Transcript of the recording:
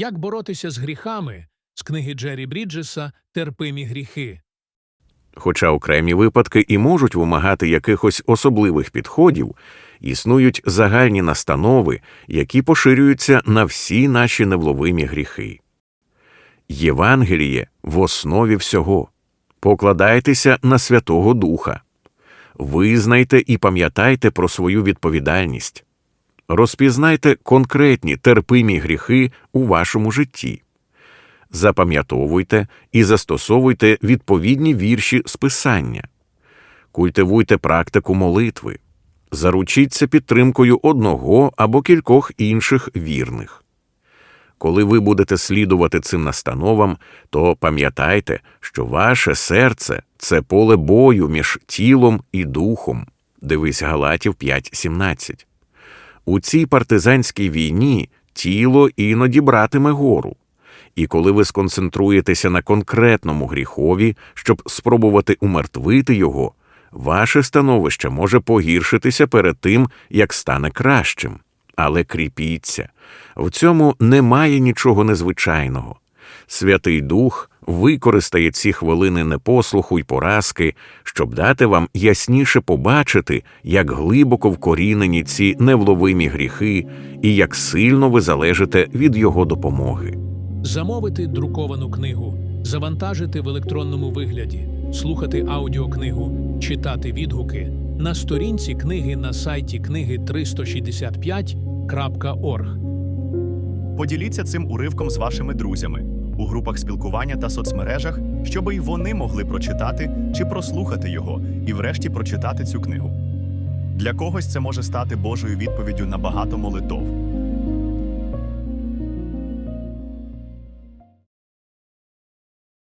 Як боротися з гріхами з книги Джері Бріджеса Терпимі гріхи. Хоча окремі випадки і можуть вимагати якихось особливих підходів, існують загальні настанови, які поширюються на всі наші невловимі гріхи. Євангеліє в основі всього. Покладайтеся на Святого Духа. Визнайте і пам'ятайте про свою відповідальність. Розпізнайте конкретні терпимі гріхи у вашому житті. Запам'ятовуйте і застосовуйте відповідні вірші з писання. Культивуйте практику молитви. Заручіться підтримкою одного або кількох інших вірних. Коли ви будете слідувати цим настановам, то пам'ятайте, що ваше серце це поле бою між тілом і духом. Дивись Галатів 5.17. У цій партизанській війні тіло іноді братиме гору. І коли ви сконцентруєтеся на конкретному гріхові, щоб спробувати умертвити його, ваше становище може погіршитися перед тим, як стане кращим. Але кріпіться, в цьому немає нічого незвичайного. Святий Дух використає ці хвилини непослуху й поразки, щоб дати вам ясніше побачити, як глибоко вкорінені ці невловимі гріхи і як сильно ви залежите від його допомоги. Замовити друковану книгу, завантажити в електронному вигляді, слухати аудіокнигу, читати відгуки на сторінці книги на сайті книги 365.org. Поділіться цим уривком з вашими друзями у групах спілкування та соцмережах, щоб і вони могли прочитати чи прослухати його і врешті прочитати цю книгу. Для когось це може стати Божою відповіддю на багато молитов,